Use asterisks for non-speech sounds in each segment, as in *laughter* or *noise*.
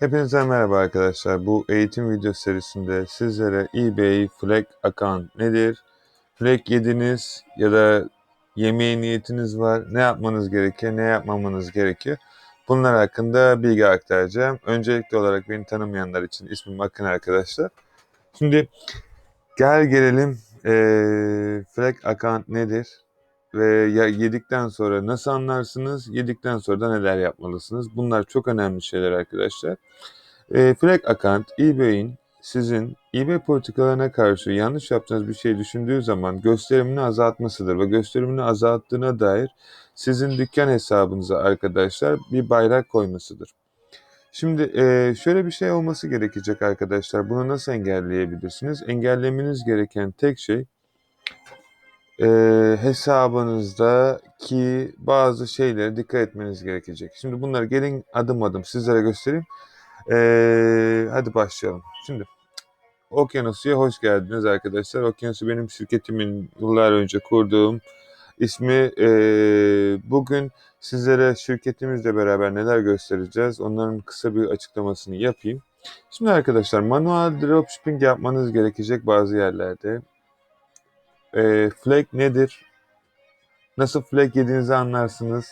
Hepinize merhaba arkadaşlar. Bu eğitim video serisinde sizlere eBay Flag Account nedir? Flag yediniz ya da yemeye niyetiniz var. Ne yapmanız gerekiyor, ne yapmamanız gerekiyor? Bunlar hakkında bilgi aktaracağım. Öncelikli olarak beni tanımayanlar için ismim Akın arkadaşlar. Şimdi gel gelelim eee Flag Account nedir? Ve yedikten sonra nasıl anlarsınız? Yedikten sonra da neler yapmalısınız? Bunlar çok önemli şeyler arkadaşlar. E, Flag Account, eBay'in sizin eBay politikalarına karşı yanlış yaptığınız bir şey düşündüğü zaman gösterimini azaltmasıdır ve gösterimini azalttığına dair sizin dükkan hesabınıza arkadaşlar bir bayrak koymasıdır. Şimdi e, şöyle bir şey olması gerekecek arkadaşlar. Bunu nasıl engelleyebilirsiniz? Engellemeniz gereken tek şey e, hesabınızdaki bazı şeylere dikkat etmeniz gerekecek. Şimdi bunları gelin adım adım sizlere göstereyim. Ee, hadi başlayalım. Şimdi Okyanus'ya hoş geldiniz arkadaşlar. Okyanus'u benim şirketimin yıllar önce kurduğum ismi. Ee, bugün sizlere şirketimizle beraber neler göstereceğiz onların kısa bir açıklamasını yapayım. Şimdi arkadaşlar manuel dropshipping yapmanız gerekecek bazı yerlerde. Ee, flag nedir? Nasıl flag yediğinizi anlarsınız.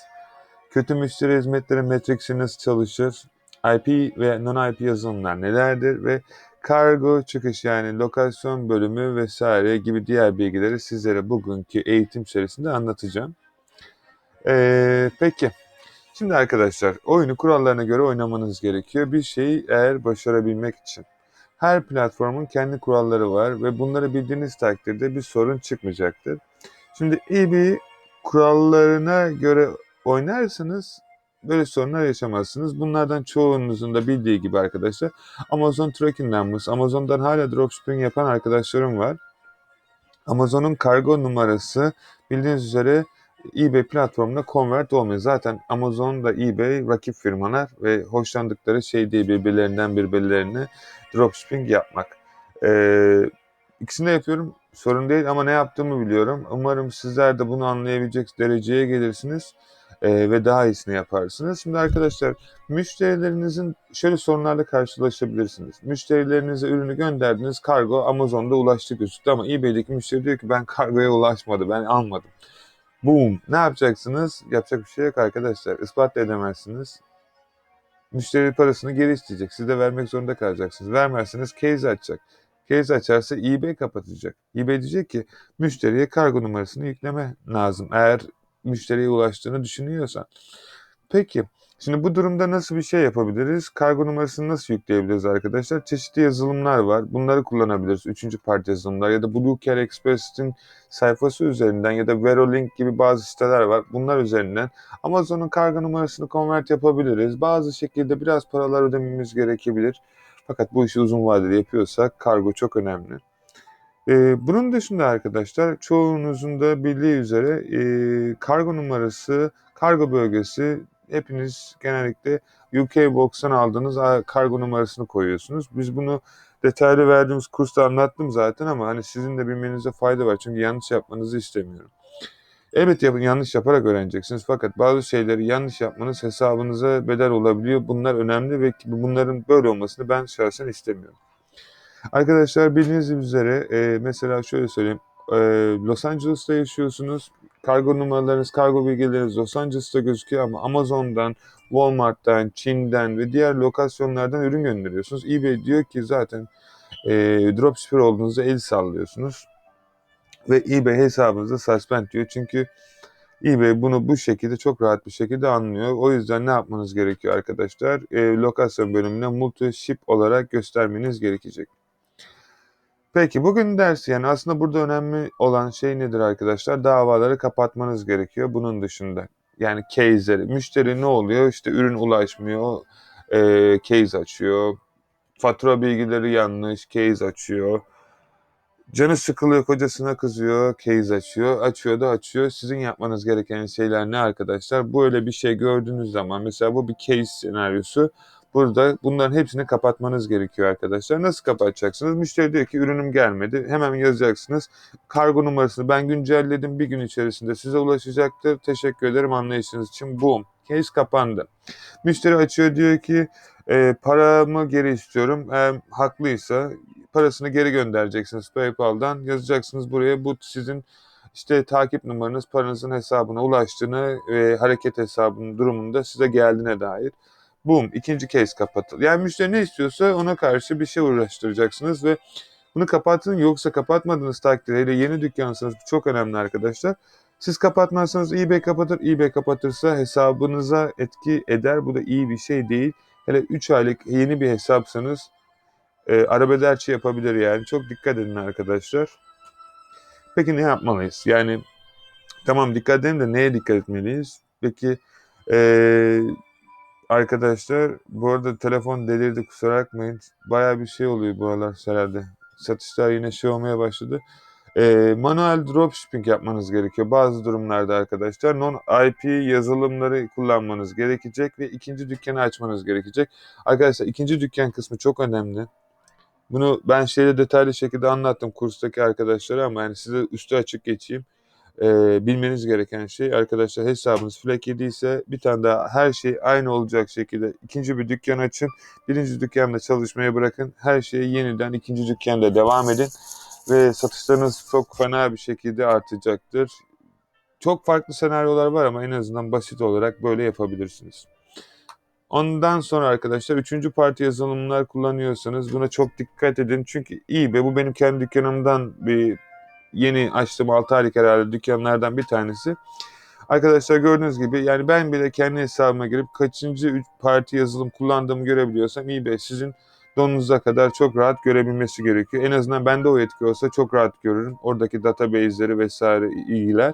Kötü müşteri hizmetleri metriksi nasıl çalışır? IP ve non-IP yazılımlar nelerdir ve kargo çıkış yani lokasyon bölümü vesaire gibi diğer bilgileri sizlere bugünkü eğitim serisinde anlatacağım. Ee, peki. Şimdi arkadaşlar oyunu kurallarına göre oynamanız gerekiyor. Bir şeyi eğer başarabilmek için. Her platformun kendi kuralları var ve bunları bildiğiniz takdirde bir sorun çıkmayacaktır. Şimdi eBay kurallarına göre oynarsanız böyle sorunlar yaşamazsınız. Bunlardan çoğunuzun da bildiği gibi arkadaşlar Amazon Tracking Numbers, Amazon'dan hala dropshipping yapan arkadaşlarım var. Amazon'un kargo numarası bildiğiniz üzere eBay platformuna convert olmuyor. Zaten Amazon da eBay rakip firmalar ve hoşlandıkları şey değil birbirlerinden birbirlerine dropshipping yapmak. Ee, ikisini de yapıyorum sorun değil ama ne yaptığımı biliyorum. Umarım sizler de bunu anlayabilecek dereceye gelirsiniz e, ve daha iyisini yaparsınız. Şimdi arkadaşlar müşterilerinizin şöyle sorunlarla karşılaşabilirsiniz. Müşterilerinize ürünü gönderdiniz kargo Amazon'da ulaştı gözüktü ama eBay'deki müşteri diyor ki ben kargoya ulaşmadı ben almadım. Boom. Ne yapacaksınız? Yapacak bir şey yok arkadaşlar. Ispat da edemezsiniz. Müşteri parasını geri isteyecek. Siz de vermek zorunda kalacaksınız. Vermezseniz case açacak. Case açarsa eBay kapatacak. eBay diyecek ki müşteriye kargo numarasını yükleme lazım. Eğer müşteriye ulaştığını düşünüyorsan. Peki Şimdi bu durumda nasıl bir şey yapabiliriz? Kargo numarasını nasıl yükleyebiliriz arkadaşlar? Çeşitli yazılımlar var. Bunları kullanabiliriz. Üçüncü parti yazılımlar ya da Blue Care Express'in sayfası üzerinden ya da Verolink gibi bazı siteler var. Bunlar üzerinden Amazon'un kargo numarasını convert yapabiliriz. Bazı şekilde biraz paralar ödememiz gerekebilir. Fakat bu işi uzun vadeli yapıyorsak kargo çok önemli. Ee, bunun dışında arkadaşlar çoğunuzun da bildiği üzere e, kargo numarası, kargo bölgesi hepiniz genellikle UK Box'tan aldığınız kargo numarasını koyuyorsunuz. Biz bunu detaylı verdiğimiz kursta anlattım zaten ama hani sizin de bilmenize fayda var. Çünkü yanlış yapmanızı istemiyorum. Evet yapın, yanlış yaparak öğreneceksiniz. Fakat bazı şeyleri yanlış yapmanız hesabınıza bedel olabiliyor. Bunlar önemli ve bunların böyle olmasını ben şahsen istemiyorum. Arkadaşlar bildiğiniz üzere e, mesela şöyle söyleyeyim. E, Los Angeles'ta yaşıyorsunuz. Kargo numaralarınız, kargo bilgileriniz Los Angeles'ta gözüküyor ama Amazon'dan, Walmart'tan, Çin'den ve diğer lokasyonlardan ürün gönderiyorsunuz. eBay diyor ki zaten e, dropshipper olduğunuzda el sallıyorsunuz. Ve eBay hesabınızda suspend diyor. Çünkü eBay bunu bu şekilde çok rahat bir şekilde anlıyor. O yüzden ne yapmanız gerekiyor arkadaşlar? E, lokasyon bölümüne multi ship olarak göstermeniz gerekecek. Peki bugün ders yani aslında burada önemli olan şey nedir arkadaşlar? Davaları kapatmanız gerekiyor bunun dışında. Yani case'leri. Müşteri ne oluyor? İşte ürün ulaşmıyor, e, case açıyor. Fatura bilgileri yanlış, case açıyor. Canı sıkılıyor, kocasına kızıyor, case açıyor. Açıyor da açıyor. Sizin yapmanız gereken şeyler ne arkadaşlar? Böyle bir şey gördüğünüz zaman mesela bu bir case senaryosu. Burada bunların hepsini kapatmanız gerekiyor arkadaşlar. Nasıl kapatacaksınız? Müşteri diyor ki ürünüm gelmedi. Hemen yazacaksınız. Kargo numarasını ben güncelledim. Bir gün içerisinde size ulaşacaktır. Teşekkür ederim anlayışınız için. Boom. Case kapandı. Müşteri açıyor diyor ki E, paramı geri istiyorum. Eğer haklıysa parasını geri göndereceksiniz PayPal'dan. Yazacaksınız buraya bu sizin işte takip numaranız paranızın hesabına ulaştığını ve hareket hesabının durumunda size geldiğine dair. Boom. ikinci case kapatıl. Yani müşteri ne istiyorsa ona karşı bir şey uğraştıracaksınız ve bunu kapatın yoksa kapatmadığınız takdirde yeni dükkansınız. Bu çok önemli arkadaşlar. Siz kapatmazsanız eBay kapatır. eBay kapatırsa hesabınıza etki eder. Bu da iyi bir şey değil. Hele 3 aylık yeni bir hesapsanız e, arabelerçi yapabilir yani. Çok dikkat edin arkadaşlar. Peki ne yapmalıyız? Yani tamam dikkat edelim de neye dikkat etmeliyiz? Peki e, arkadaşlar bu arada telefon delirdi kusura bakmayın. Baya bir şey oluyor bu aralar herhalde. Satışlar yine şey olmaya başladı. E, manuel dropshipping yapmanız gerekiyor bazı durumlarda arkadaşlar. Non-IP yazılımları kullanmanız gerekecek ve ikinci dükkanı açmanız gerekecek. Arkadaşlar ikinci dükkan kısmı çok önemli. Bunu ben şeyde detaylı şekilde anlattım kurstaki arkadaşlara ama yani size üstü açık geçeyim. Ee, bilmeniz gereken şey arkadaşlar hesabınız flag yediyse bir tane daha her şey aynı olacak şekilde ikinci bir dükkan açın. Birinci dükkanda çalışmaya bırakın. Her şeyi yeniden ikinci dükkanda devam edin. Ve satışlarınız çok fena bir şekilde artacaktır. Çok farklı senaryolar var ama en azından basit olarak böyle yapabilirsiniz. Ondan sonra arkadaşlar üçüncü parti yazılımlar kullanıyorsanız buna çok dikkat edin. Çünkü iyi be bu benim kendi dükkanımdan bir yeni açtığım 6 aylık herhalde dükkanlardan bir tanesi. Arkadaşlar gördüğünüz gibi yani ben bile kendi hesabıma girip kaçıncı parti yazılım kullandığımı görebiliyorsam iyi be sizin donunuza kadar çok rahat görebilmesi gerekiyor. En azından bende o yetki olsa çok rahat görürüm. Oradaki database'leri vesaire ilgiler.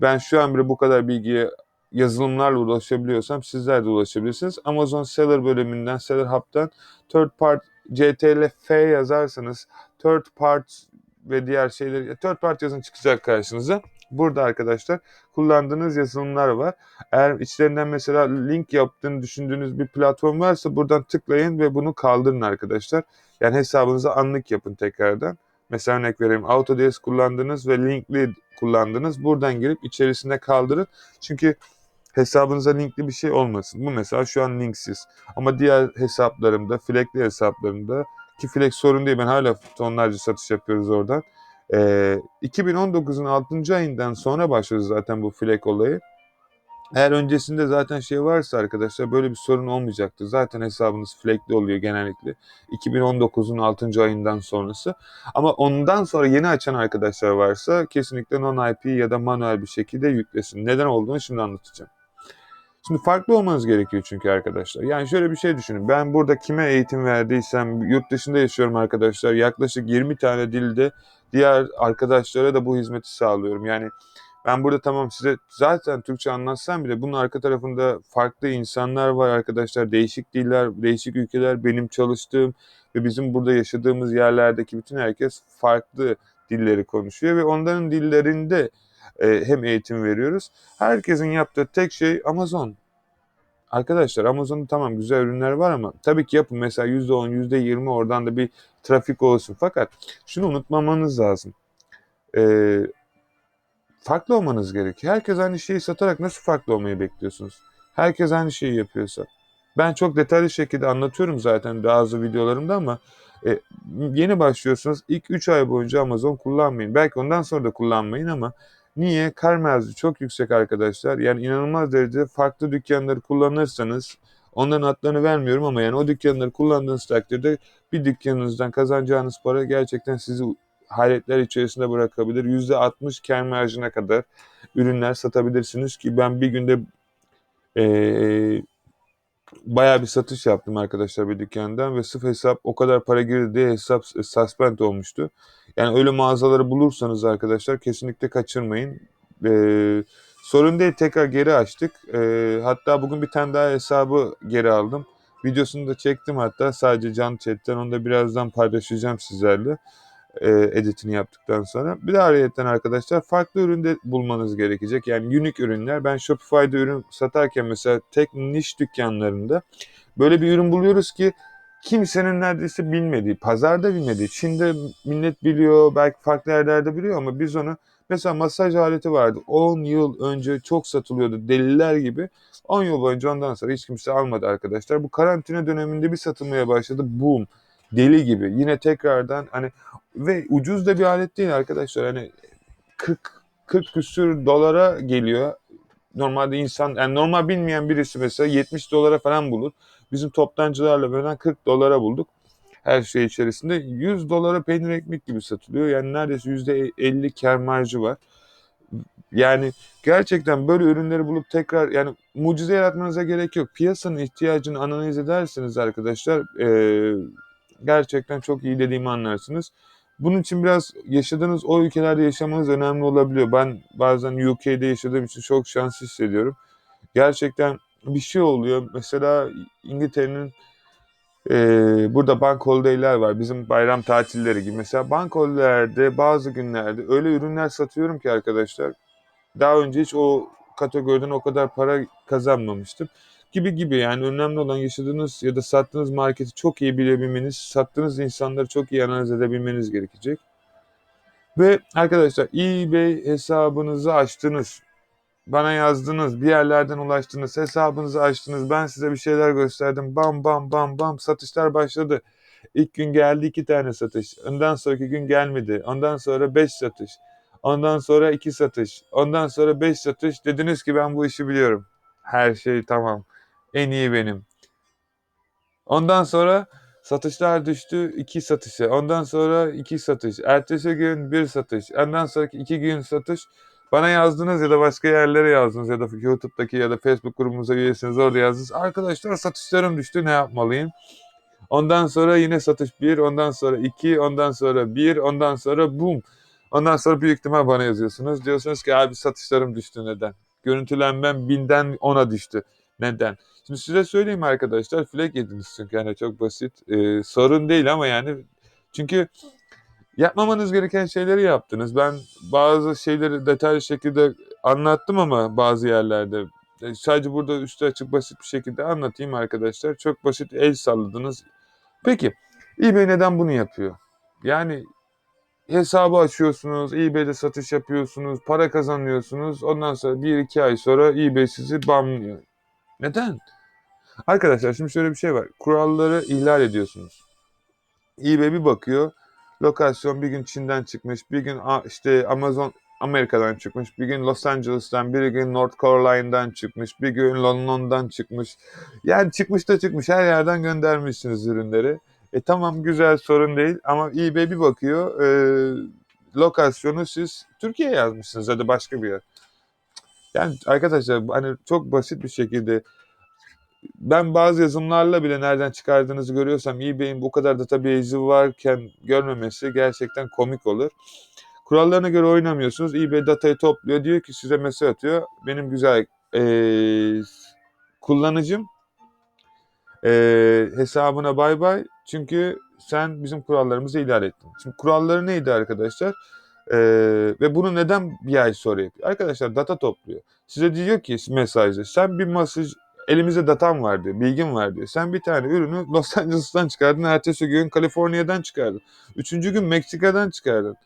Ben şu an bile bu kadar bilgiye yazılımlarla ulaşabiliyorsam sizler de ulaşabilirsiniz. Amazon Seller bölümünden, Seller Hub'dan third part CTLF yazarsanız third part ve diğer şeyleri third part yazın çıkacak karşınıza. Burada arkadaşlar kullandığınız yazılımlar var. Eğer içlerinden mesela link yaptığını düşündüğünüz bir platform varsa buradan tıklayın ve bunu kaldırın arkadaşlar. Yani hesabınızı anlık yapın tekrardan. Mesela örnek vereyim Autodesk kullandınız ve Linkly kullandınız. Buradan girip içerisinde kaldırın. Çünkü hesabınıza linkli bir şey olmasın. Bu mesela şu an linksiz. Ama diğer hesaplarımda, flekli hesaplarımda ki flex sorun değil ben hala tonlarca satış yapıyoruz oradan. Ee, 2019'un 6. ayından sonra başladı zaten bu flek olayı. Eğer öncesinde zaten şey varsa arkadaşlar böyle bir sorun olmayacaktır. Zaten hesabınız flekli oluyor genellikle. 2019'un 6. ayından sonrası. Ama ondan sonra yeni açan arkadaşlar varsa kesinlikle non-IP ya da manuel bir şekilde yüklesin. Neden olduğunu şimdi anlatacağım. Şimdi farklı olmanız gerekiyor çünkü arkadaşlar. Yani şöyle bir şey düşünün. Ben burada kime eğitim verdiysem yurt dışında yaşıyorum arkadaşlar. Yaklaşık 20 tane dilde diğer arkadaşlara da bu hizmeti sağlıyorum. Yani ben burada tamam size zaten Türkçe anlatsam bile bunun arka tarafında farklı insanlar var arkadaşlar. Değişik diller, değişik ülkeler benim çalıştığım ve bizim burada yaşadığımız yerlerdeki bütün herkes farklı dilleri konuşuyor ve onların dillerinde e, hem eğitim veriyoruz. Herkesin yaptığı tek şey Amazon. Arkadaşlar Amazon'da tamam güzel ürünler var ama tabii ki yapın mesela %10, %20 oradan da bir trafik olsun. Fakat şunu unutmamanız lazım. Ee, farklı olmanız gerekiyor. Herkes aynı şeyi satarak nasıl farklı olmayı bekliyorsunuz? Herkes aynı şeyi yapıyorsa. Ben çok detaylı şekilde anlatıyorum zaten bazı videolarımda ama e, yeni başlıyorsunuz. İlk 3 ay boyunca Amazon kullanmayın. Belki ondan sonra da kullanmayın ama Niye? Kar merzi çok yüksek arkadaşlar. Yani inanılmaz derecede farklı dükkanları kullanırsanız onların adlarını vermiyorum ama yani o dükkanları kullandığınız takdirde bir dükkanınızdan kazanacağınız para gerçekten sizi hayretler içerisinde bırakabilir. %60 kar marjına kadar ürünler satabilirsiniz ki ben bir günde ee, bayağı bir satış yaptım arkadaşlar bir dükkandan ve sıfır hesap o kadar para girdi diye hesap suspend olmuştu. Yani öyle mağazaları bulursanız arkadaşlar kesinlikle kaçırmayın. Ee, sorun değil tekrar geri açtık. Ee, hatta bugün bir tane daha hesabı geri aldım. Videosunu da çektim hatta sadece can chatten onu da birazdan paylaşacağım sizlerle e, editini yaptıktan sonra. Bir de ayrıyeten arkadaşlar farklı üründe bulmanız gerekecek. Yani unique ürünler. Ben Shopify'da ürün satarken mesela tek niş dükkanlarında böyle bir ürün buluyoruz ki kimsenin neredeyse bilmediği, pazarda bilmediği, Çin'de millet biliyor, belki farklı yerlerde biliyor ama biz onu Mesela masaj aleti vardı. 10 yıl önce çok satılıyordu deliler gibi. 10 yıl boyunca ondan sonra hiç kimse almadı arkadaşlar. Bu karantina döneminde bir satılmaya başladı. Boom. Deli gibi. Yine tekrardan hani ve ucuz da bir alet değil arkadaşlar. Hani 40 40 küsür dolara geliyor. Normalde insan yani normal bilmeyen birisi mesela 70 dolara falan bulur. Bizim toptancılarla falan 40 dolara bulduk. Her şey içerisinde 100 dolara peynir ekmek gibi satılıyor. Yani neredeyse %50 kar marjı var. Yani gerçekten böyle ürünleri bulup tekrar yani mucize yaratmanıza gerek yok. Piyasanın ihtiyacını analiz ederseniz arkadaşlar e, gerçekten çok iyi dediğimi anlarsınız. Bunun için biraz yaşadığınız o ülkelerde yaşamanız önemli olabiliyor. Ben bazen UK'de yaşadığım için çok şanslı hissediyorum. Gerçekten bir şey oluyor. Mesela İngiltere'nin e, burada bank holiday'ler var. Bizim bayram tatilleri gibi. Mesela bank holidaylerde bazı günlerde öyle ürünler satıyorum ki arkadaşlar. Daha önce hiç o kategoriden o kadar para kazanmamıştım. Gibi gibi yani önemli olan yaşadığınız ya da sattığınız marketi çok iyi bilebilmeniz, sattığınız insanları çok iyi analiz edebilmeniz gerekecek. Ve arkadaşlar eBay hesabınızı açtınız. Bana yazdınız, bir yerlerden ulaştınız, hesabınızı açtınız, ben size bir şeyler gösterdim. Bam bam bam bam satışlar başladı. İlk gün geldi iki tane satış. Ondan sonraki gün gelmedi. Ondan sonra beş satış. Ondan sonra iki satış. Ondan sonra beş satış. Dediniz ki ben bu işi biliyorum. Her şey tamam. En iyi benim. Ondan sonra satışlar düştü iki satışa. Ondan sonra iki satış. Ertesi gün bir satış. Ondan sonraki iki gün satış. Bana yazdınız ya da başka yerlere yazdınız ya da YouTube'daki ya da Facebook grubumuza üyesiniz orada yazdınız. Arkadaşlar satışlarım düştü ne yapmalıyım? Ondan sonra yine satış bir, ondan sonra iki, ondan sonra bir, ondan sonra boom. Ondan sonra büyük ihtimal bana yazıyorsunuz. Diyorsunuz ki abi satışlarım düştü neden? Görüntülenmem binden ona düştü. Neden? Şimdi size söyleyeyim arkadaşlar. Flag yediniz çünkü yani çok basit. Ee, sorun değil ama yani çünkü yapmamanız gereken şeyleri yaptınız. Ben bazı şeyleri detaylı şekilde anlattım ama bazı yerlerde. E, Sadece burada üstü açık basit bir şekilde anlatayım arkadaşlar. Çok basit el salladınız. Peki eBay neden bunu yapıyor? Yani hesabı açıyorsunuz, eBay'de satış yapıyorsunuz, para kazanıyorsunuz. Ondan sonra 1-2 ay sonra eBay sizi banlıyor. Neden? Arkadaşlar şimdi şöyle bir şey var. Kuralları ihlal ediyorsunuz. eBay bir bakıyor. Lokasyon bir gün Çin'den çıkmış, bir gün işte Amazon Amerika'dan çıkmış, bir gün Los Angeles'tan, bir gün North Carolina'dan çıkmış, bir gün London'dan çıkmış. Yani çıkmış da çıkmış her yerden göndermişsiniz ürünleri. E tamam güzel sorun değil ama eBay bir bakıyor e, lokasyonu siz Türkiye yazmışsınız ya da başka bir yer. Yani arkadaşlar hani çok basit bir şekilde ben bazı yazılımlarla bile nereden çıkardığınızı görüyorsam eBay'in bu kadar database'i varken görmemesi gerçekten komik olur. Kurallarına göre oynamıyorsunuz. eBay datayı topluyor. Diyor ki size mesaj atıyor. Benim güzel eee, kullanıcım eee, hesabına bay bay. Çünkü sen bizim kurallarımızı ihlal ettin. Şimdi kuralları neydi arkadaşlar? Eee, ve bunu neden bir ay sonra yapıyor? Arkadaşlar data topluyor. Size diyor ki mesajda sen bir mesaj elimizde datam var diyor, bilgim var diyor. Sen bir tane ürünü Los *laughs* Angeles'tan çıkardın, ertesi gün Kaliforniya'dan çıkardın. Üçüncü gün Meksika'dan çıkardın.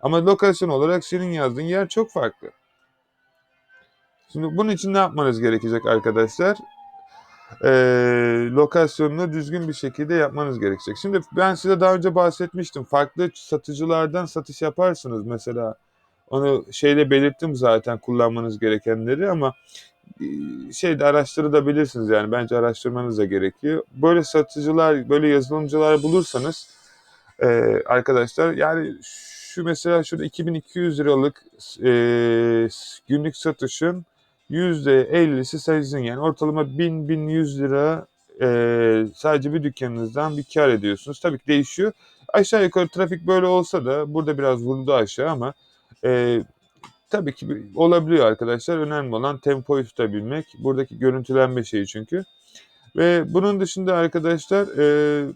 Ama lokasyon olarak senin yazdığın yer çok farklı. Şimdi bunun için ne yapmanız gerekecek arkadaşlar? Ee, lokasyonunu düzgün bir şekilde yapmanız gerekecek. Şimdi ben size daha önce bahsetmiştim. Farklı satıcılardan satış yaparsınız mesela. Onu şeyde belirttim zaten kullanmanız gerekenleri ama e, şeyde araştırabilirsiniz yani bence araştırmanız da gerekiyor. Böyle satıcılar, böyle yazılımcılar bulursanız e, arkadaşlar yani şu mesela şurada 2200 liralık e, günlük satışın %50'si sizin yani ortalama 1000-1100 lira e, sadece bir dükkanınızdan bir kar ediyorsunuz. Tabii ki değişiyor. Aşağı yukarı trafik böyle olsa da burada biraz vurdu aşağı ama e, tabii ki olabiliyor arkadaşlar. Önemli olan tempoyu tutabilmek. Buradaki görüntülenme şeyi çünkü. Ve bunun dışında arkadaşlar e,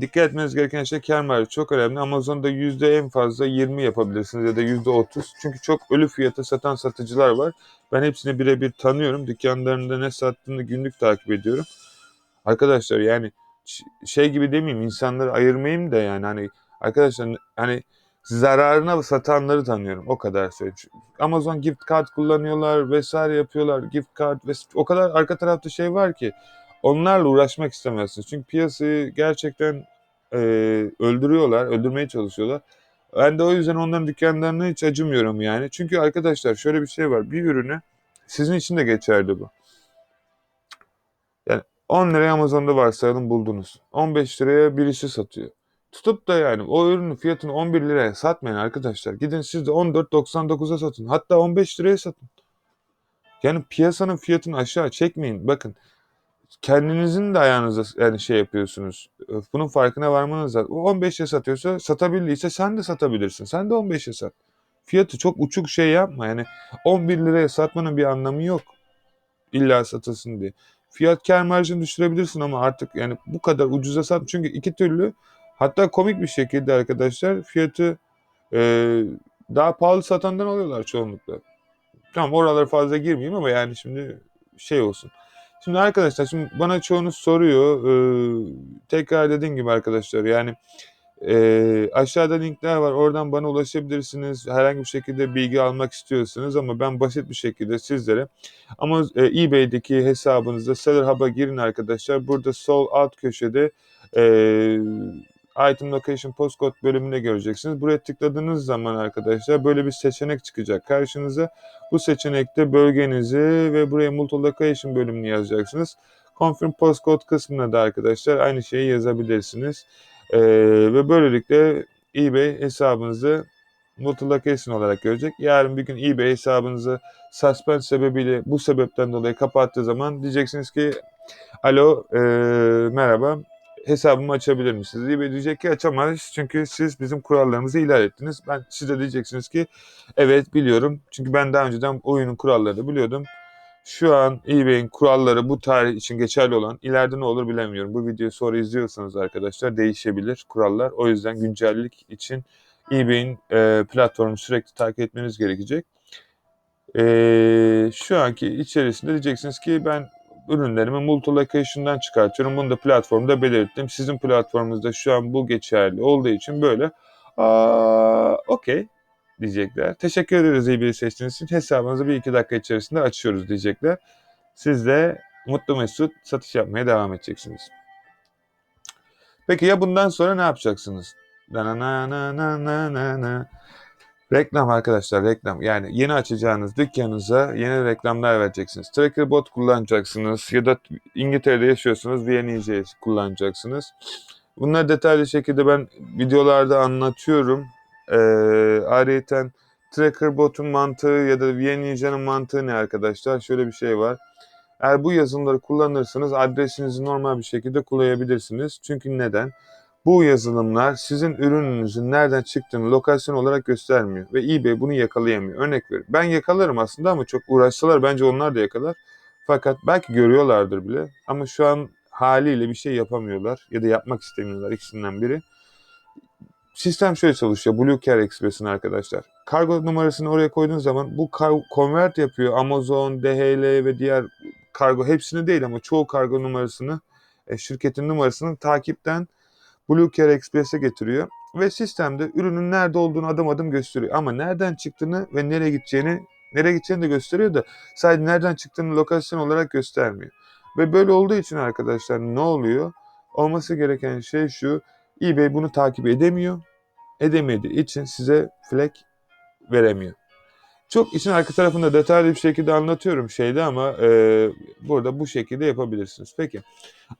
dikkat etmeniz gereken şey kar marjı çok önemli. Amazon'da yüzde en fazla 20 yapabilirsiniz ya da yüzde 30. Çünkü çok ölü fiyata satan satıcılar var. Ben hepsini birebir tanıyorum. Dükkanlarında ne sattığını günlük takip ediyorum. Arkadaşlar yani şey gibi demeyeyim insanları ayırmayayım da yani hani arkadaşlar hani zararına satanları tanıyorum. O kadar söyleyeyim. Amazon gift card kullanıyorlar vesaire yapıyorlar. Gift card ve o kadar arka tarafta şey var ki onlarla uğraşmak istemezsiniz. Çünkü piyasayı gerçekten e, öldürüyorlar, öldürmeye çalışıyorlar. Ben de o yüzden onların dükkanlarına hiç acımıyorum yani. Çünkü arkadaşlar şöyle bir şey var. Bir ürünü sizin için de geçerli bu. Yani 10 liraya Amazon'da varsayalım buldunuz. 15 liraya birisi satıyor. Tutup da yani o ürünün fiyatını 11 liraya satmayın arkadaşlar. Gidin siz de 14.99'a satın. Hatta 15 liraya satın. Yani piyasanın fiyatını aşağı çekmeyin. Bakın kendinizin de ayağınıza yani şey yapıyorsunuz. Bunun farkına varmanız lazım. O 15'e satıyorsa satabildiyse sen de satabilirsin. Sen de 15'e sat. Fiyatı çok uçuk şey yapma. Yani 11 liraya satmanın bir anlamı yok. İlla satılsın diye. Fiyat kar marjını düşürebilirsin ama artık yani bu kadar ucuza sat. Çünkü iki türlü hatta komik bir şekilde arkadaşlar fiyatı e, daha pahalı satandan alıyorlar çoğunlukla. Tamam oralara fazla girmeyeyim ama yani şimdi şey olsun. Şimdi arkadaşlar şimdi bana çoğunuz soruyor. Ee, tekrar dediğim gibi arkadaşlar yani e, aşağıda linkler var. Oradan bana ulaşabilirsiniz. Herhangi bir şekilde bilgi almak istiyorsanız ama ben basit bir şekilde sizlere ama e, eBay'deki hesabınızda Seller Hub'a girin arkadaşlar. Burada sol alt köşede e, Item Location Postcode bölümünde göreceksiniz. Buraya tıkladığınız zaman arkadaşlar böyle bir seçenek çıkacak karşınıza. Bu seçenekte bölgenizi ve buraya Multi-Location bölümünü yazacaksınız. Confirm Postcode kısmına da arkadaşlar aynı şeyi yazabilirsiniz. Ee, ve böylelikle eBay hesabınızı Multi-Location olarak görecek. Yarın bir gün eBay hesabınızı suspend sebebiyle bu sebepten dolayı kapattığı zaman diyeceksiniz ki alo e, merhaba hesabımı açabilir misiniz? eBay diyecek ki açamaz çünkü siz bizim kurallarımızı ihlal ettiniz. Ben size diyeceksiniz ki evet biliyorum çünkü ben daha önceden oyunun kurallarını biliyordum. Şu an eBay'in kuralları bu tarih için geçerli olan ileride ne olur bilemiyorum. Bu videoyu sonra izliyorsanız arkadaşlar değişebilir kurallar. O yüzden güncellik için eBay'in e, platformunu sürekli takip etmeniz gerekecek. E, şu anki içerisinde diyeceksiniz ki ben ürünlerimi multi-location'dan çıkartıyorum. Bunu da platformda belirttim. Sizin platformunuzda şu an bu geçerli olduğu için böyle okey diyecekler. Teşekkür ederiz eBay'i seçtiğiniz için. Hesabınızı bir iki dakika içerisinde açıyoruz diyecekler. Siz de mutlu mesut satış yapmaya devam edeceksiniz. Peki ya bundan sonra ne yapacaksınız? Na na na na na na. Reklam arkadaşlar reklam. Yani yeni açacağınız dükkanınıza yeni reklamlar vereceksiniz. Tracker bot kullanacaksınız ya da İngiltere'de yaşıyorsunuz VNC kullanacaksınız. Bunları detaylı şekilde ben videolarda anlatıyorum. Ee, ayrıca Tracker bot'un mantığı ya da VNC'nin mantığı ne arkadaşlar? Şöyle bir şey var. Eğer bu yazılımları kullanırsanız adresinizi normal bir şekilde kullanabilirsiniz. Çünkü neden? Bu yazılımlar sizin ürününüzün nereden çıktığını lokasyon olarak göstermiyor ve eBay bunu yakalayamıyor. Örnek ver. Ben yakalarım aslında ama çok uğraşsalar bence onlar da yakalar. Fakat belki görüyorlardır bile ama şu an haliyle bir şey yapamıyorlar ya da yapmak istemiyorlar ikisinden biri. Sistem şöyle çalışıyor. Blue Care Express'in arkadaşlar. Kargo numarasını oraya koyduğun zaman bu convert yapıyor. Amazon, DHL ve diğer kargo hepsini değil ama çoğu kargo numarasını e, şirketin numarasını takipten Blue Care Express'e getiriyor ve sistemde ürünün nerede olduğunu adım adım gösteriyor. Ama nereden çıktığını ve nereye gideceğini nereye gideceğini de gösteriyor da sadece nereden çıktığını lokasyon olarak göstermiyor. Ve böyle olduğu için arkadaşlar ne oluyor? Olması gereken şey şu. eBay bunu takip edemiyor. Edemediği için size flag veremiyor. Çok işin arka tarafında detaylı bir şekilde anlatıyorum şeyde ama e, burada bu şekilde yapabilirsiniz. Peki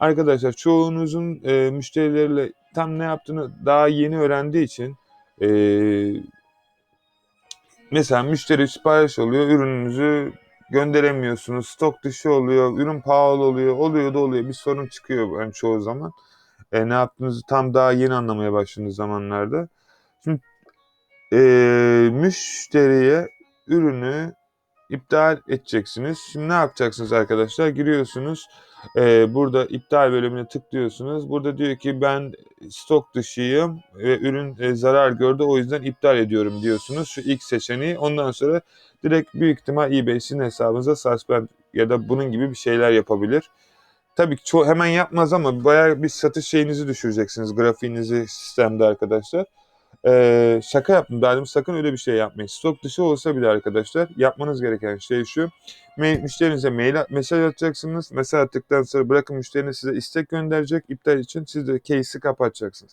arkadaşlar çoğunuzun e, müşterileriyle tam ne yaptığını daha yeni öğrendiği için e, mesela müşteri sipariş oluyor ürününüzü gönderemiyorsunuz stok dışı oluyor ürün pahalı oluyor oluyor da oluyor. Bir sorun çıkıyor yani çoğu zaman. E, ne yaptığınızı tam daha yeni anlamaya başladığınız zamanlarda. Şimdi e, müşteriye ürünü iptal edeceksiniz. Şimdi ne yapacaksınız arkadaşlar? Giriyorsunuz. E, burada iptal bölümüne tıklıyorsunuz. Burada diyor ki ben stok dışıyım ve ürün e, zarar gördü o yüzden iptal ediyorum diyorsunuz. Şu ilk seçeneği. Ondan sonra direkt büyük ihtimal eBay sizin hesabınıza suspend ya da bunun gibi bir şeyler yapabilir. Tabii ki ço- hemen yapmaz ama bayağı bir satış şeyinizi düşüreceksiniz. Grafiğinizi sistemde arkadaşlar. Ee, şaka yaptım derdim. Sakın öyle bir şey yapmayın. Stok dışı olsa bile arkadaşlar yapmanız gereken şey şu. Müşterinize mail mesaj atacaksınız. Mesaj attıktan sonra bırakın müşteriniz size istek gönderecek. iptal için siz de case'i kapatacaksınız.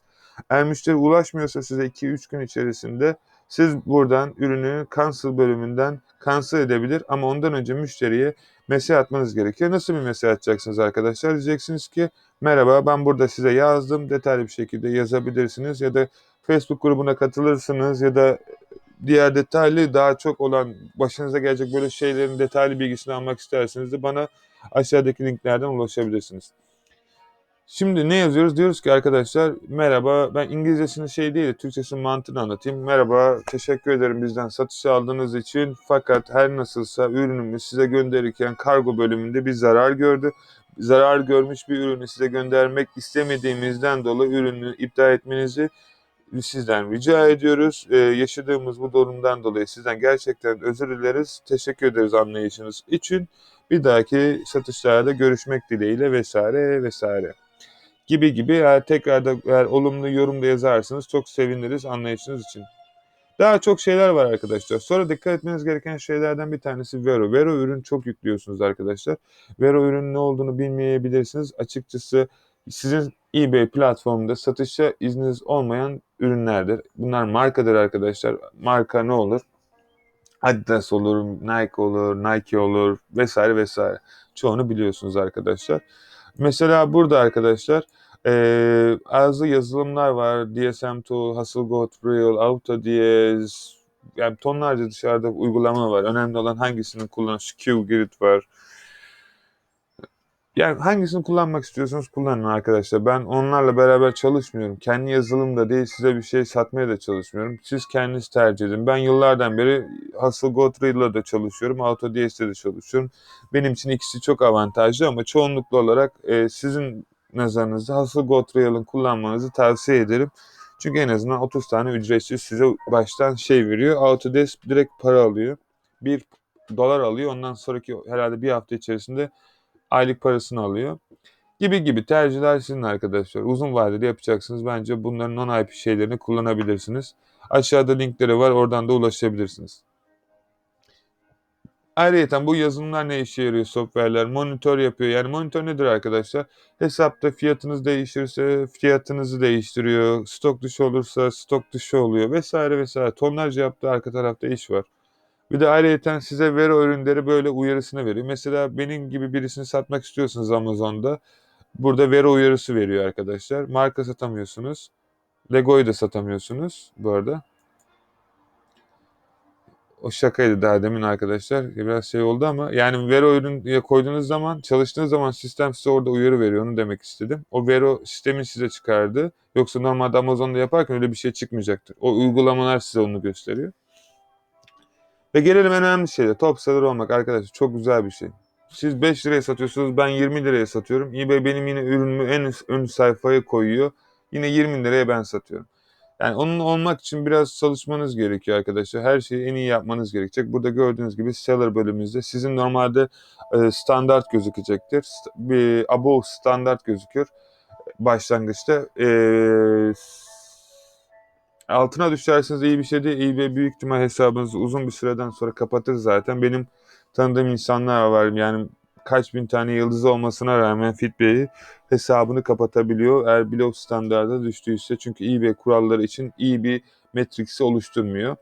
Eğer müşteri ulaşmıyorsa size 2-3 gün içerisinde siz buradan ürünü cancel bölümünden cancel edebilir ama ondan önce müşteriye mesaj atmanız gerekiyor. Nasıl bir mesaj atacaksınız arkadaşlar? Diyeceksiniz ki merhaba ben burada size yazdım. Detaylı bir şekilde yazabilirsiniz ya da Facebook grubuna katılırsınız ya da diğer detaylı daha çok olan başınıza gelecek böyle şeylerin detaylı bilgisini almak isterseniz de bana aşağıdaki linklerden ulaşabilirsiniz. Şimdi ne yazıyoruz? Diyoruz ki arkadaşlar merhaba ben İngilizcesinin şey değil Türkçesinin mantığını anlatayım. Merhaba teşekkür ederim bizden satış aldığınız için fakat her nasılsa ürünümüz size gönderirken kargo bölümünde bir zarar gördü. Zarar görmüş bir ürünü size göndermek istemediğimizden dolayı ürünü iptal etmenizi sizden rica ediyoruz. Ee, yaşadığımız bu durumdan dolayı sizden gerçekten özür dileriz. Teşekkür ederiz anlayışınız için. Bir dahaki satışlarda görüşmek dileğiyle vesaire vesaire gibi gibi eğer tekrar da eğer olumlu yorum da yazarsanız çok seviniriz anlayışınız için. Daha çok şeyler var arkadaşlar. Sonra dikkat etmeniz gereken şeylerden bir tanesi Vero. Vero ürün çok yüklüyorsunuz arkadaşlar. Vero ürünün ne olduğunu bilmeyebilirsiniz. Açıkçası sizin eBay platformunda satışa izniniz olmayan ürünlerdir. Bunlar markadır arkadaşlar. Marka ne olur? Adidas olur, Nike olur, Nike olur vesaire vesaire. Çoğunu biliyorsunuz arkadaşlar. Mesela burada arkadaşlar e, bazı yazılımlar var. DSM Tool, Hasselblad Real, AutoDS, yani tonlarca dışarıda uygulama var. Önemli olan hangisini kullanış, QGrid var. Yani hangisini kullanmak istiyorsanız kullanın arkadaşlar. Ben onlarla beraber çalışmıyorum. Kendi yazılım değil, size bir şey satmaya da çalışmıyorum. Siz kendiniz tercih edin. Ben yıllardan beri Hasselblad Real'la da çalışıyorum, AutoDS'de de çalışıyorum. Benim için ikisi çok avantajlı ama çoğunlukla olarak e, sizin nazarınızda Hasselblad Real'ın kullanmanızı tavsiye ederim. Çünkü en azından 30 tane ücretsiz size baştan şey veriyor. Autodesk direkt para alıyor. 1 dolar alıyor. Ondan sonraki herhalde bir hafta içerisinde aylık parasını alıyor. Gibi gibi tercihler sizin arkadaşlar. Uzun vadeli yapacaksınız. Bence bunların non-IP şeylerini kullanabilirsiniz. Aşağıda linkleri var. Oradan da ulaşabilirsiniz. Ayrıca bu yazılımlar ne işe yarıyor software'ler? Monitör yapıyor. Yani monitör nedir arkadaşlar? Hesapta fiyatınız değişirse fiyatınızı değiştiriyor. Stok dışı olursa stok dışı oluyor vesaire vesaire. Tonlarca yaptığı arka tarafta iş var. Bir de ayrıca size veri ürünleri böyle uyarısını veriyor. Mesela benim gibi birisini satmak istiyorsunuz Amazon'da. Burada veri uyarısı veriyor arkadaşlar. Marka satamıyorsunuz. Lego'yu da satamıyorsunuz bu arada. O şakaydı daha demin arkadaşlar. Biraz şey oldu ama yani Vero ürün koyduğunuz zaman çalıştığınız zaman sistem size orada uyarı veriyor. Onu demek istedim. O Vero sistemin size çıkardı. Yoksa normalde Amazon'da yaparken öyle bir şey çıkmayacaktır. O uygulamalar size onu gösteriyor. Ve gelelim en önemli şeye. Top seller olmak arkadaşlar çok güzel bir şey. Siz 5 liraya satıyorsunuz ben 20 liraya satıyorum. eBay benim yine ürünümü en ön sayfaya koyuyor. Yine 20 liraya ben satıyorum. Yani onun olmak için biraz çalışmanız gerekiyor arkadaşlar. Her şeyi en iyi yapmanız gerekecek. Burada gördüğünüz gibi seller bölümümüzde sizin normalde e, standart gözükecektir. Bir above standart gözüküyor başlangıçta. E, altına düşerseniz iyi bir şey değil. Bir büyük ihtimal hesabınızı uzun bir süreden sonra kapatır zaten. Benim tanıdığım insanlar var. Yani kaç bin tane yıldız olmasına rağmen Fitbit'i hesabını kapatabiliyor. Eğer below standarda düştüyse çünkü eBay kuralları için iyi bir metriksi oluşturmuyor.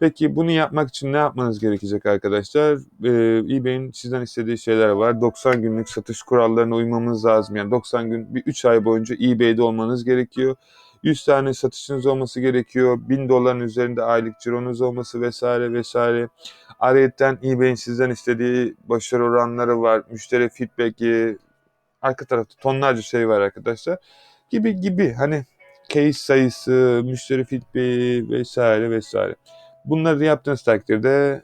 Peki bunu yapmak için ne yapmanız gerekecek arkadaşlar? Ee, eBay'in sizden istediği şeyler var. 90 günlük satış kurallarına uymamız lazım. Yani 90 gün, bir 3 ay boyunca eBay'de olmanız gerekiyor. 100 tane satışınız olması gerekiyor. 1000 doların üzerinde aylık cironuz olması vesaire vesaire. Ayrıca eBay'in sizden istediği başarı oranları var. Müşteri feedback'i, arka tarafta tonlarca şey var arkadaşlar. Gibi gibi hani case sayısı, müşteri feedback'i vesaire vesaire. Bunları yaptığınız takdirde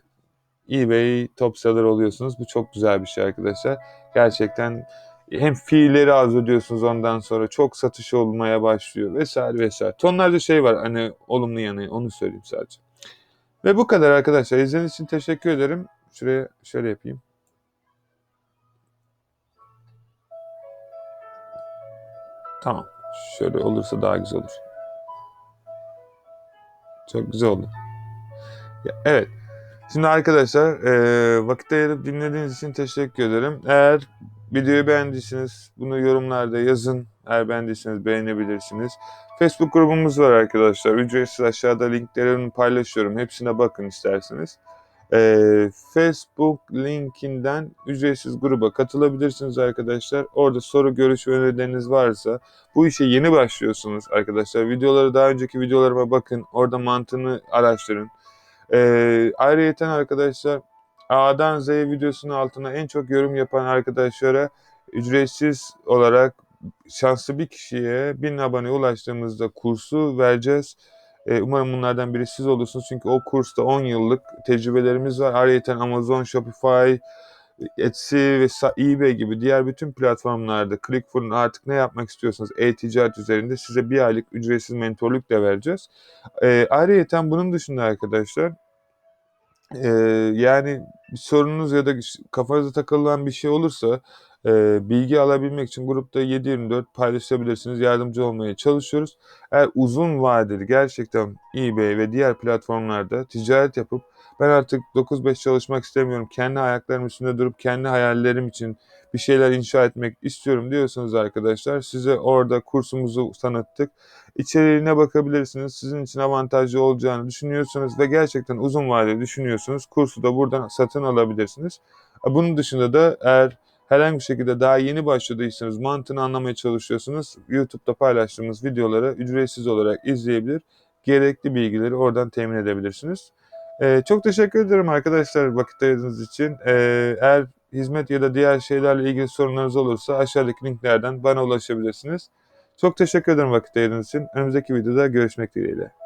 eBay top seller oluyorsunuz. Bu çok güzel bir şey arkadaşlar. Gerçekten hem fiilleri az ödüyorsunuz ondan sonra çok satış olmaya başlıyor vesaire vesaire. Tonlarca şey var hani olumlu yanı onu söyleyeyim sadece. Ve bu kadar arkadaşlar. İzlediğiniz için teşekkür ederim. Şuraya şöyle yapayım. Tamam. Şöyle olursa daha güzel olur. Çok güzel oldu. Ya, evet. Şimdi arkadaşlar eee, vakit ayırıp dinlediğiniz için teşekkür ederim. Eğer videoyu beğendiyseniz bunu yorumlarda yazın. Eğer beğendiyseniz beğenebilirsiniz. Facebook grubumuz var arkadaşlar. Ücretsiz aşağıda linklerini paylaşıyorum. Hepsine bakın isterseniz. Eee, Facebook linkinden ücretsiz gruba katılabilirsiniz arkadaşlar. Orada soru, görüş ve önerileriniz varsa bu işe yeni başlıyorsunuz arkadaşlar. Videoları daha önceki videolarıma bakın. Orada mantığını araştırın. Ee, ayrıyeten arkadaşlar A'dan Z videosunun altına en çok yorum yapan arkadaşlara ücretsiz olarak şanslı bir kişiye 1000 abone ulaştığımızda kursu vereceğiz. Ee, umarım bunlardan biri siz olursunuz. Çünkü o kursta 10 yıllık tecrübelerimiz var. Ayrıca Amazon, Shopify, Etsy ve eBay gibi diğer bütün platformlarda ClickFunnels artık ne yapmak istiyorsanız e-ticaret üzerinde size bir aylık ücretsiz mentorluk da vereceğiz. Ee, ayrıca bunun dışında arkadaşlar ee, yani bir sorunuz ya da kafanıza takılan bir şey olursa e, bilgi alabilmek için grupta 7/24 paylaşabilirsiniz. Yardımcı olmaya çalışıyoruz. Eğer uzun vadeli gerçekten eBay ve diğer platformlarda ticaret yapıp ben artık 9-5 çalışmak istemiyorum. Kendi ayaklarım üstünde durup kendi hayallerim için bir şeyler inşa etmek istiyorum diyorsanız arkadaşlar size orada kursumuzu tanıttık. İçeriğine bakabilirsiniz. Sizin için avantajlı olacağını düşünüyorsanız ve gerçekten uzun vadeli düşünüyorsunuz. Kursu da buradan satın alabilirsiniz. Bunun dışında da eğer herhangi bir şekilde daha yeni başladıysanız mantığını anlamaya çalışıyorsunuz. YouTube'da paylaştığımız videoları ücretsiz olarak izleyebilir. Gerekli bilgileri oradan temin edebilirsiniz. Ee, çok teşekkür ederim arkadaşlar vakit ayırdığınız için. Ee, eğer hizmet ya da diğer şeylerle ilgili sorunlarınız olursa aşağıdaki linklerden bana ulaşabilirsiniz. Çok teşekkür ederim vakit ayırdığınız için. Önümüzdeki videoda görüşmek dileğiyle.